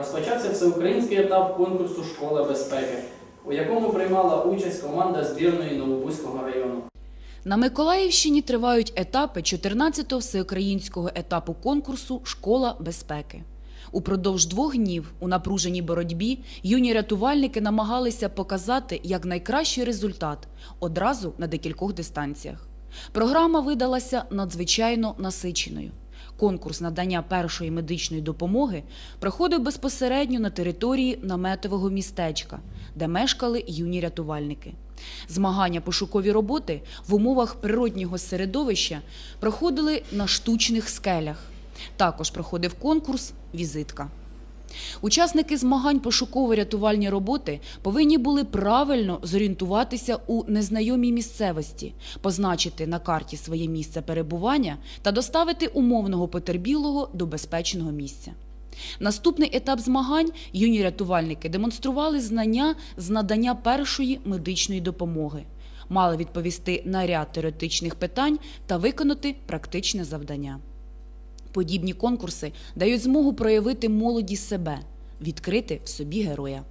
розпочався всеукраїнський етап конкурсу Школа безпеки, у якому приймала участь команда збірної Новобузького району. На Миколаївщині тривають етапи 14-го всеукраїнського етапу конкурсу Школа безпеки. Упродовж двох днів у напруженій боротьбі юні рятувальники намагалися показати як найкращий результат одразу на декількох дистанціях. Програма видалася надзвичайно насиченою. Конкурс надання першої медичної допомоги проходив безпосередньо на території наметового містечка, де мешкали юні рятувальники. Змагання пошукові роботи в умовах природнього середовища проходили на штучних скелях. Також проходив конкурс Візитка. Учасники змагань пошуково-рятувальні роботи повинні були правильно зорієнтуватися у незнайомій місцевості, позначити на карті своє місце перебування та доставити умовного потерпілого до безпечного місця. Наступний етап змагань юні рятувальники демонстрували знання з надання першої медичної допомоги, мали відповісти на ряд теоретичних питань та виконати практичне завдання. Подібні конкурси дають змогу проявити молоді себе, відкрити в собі героя.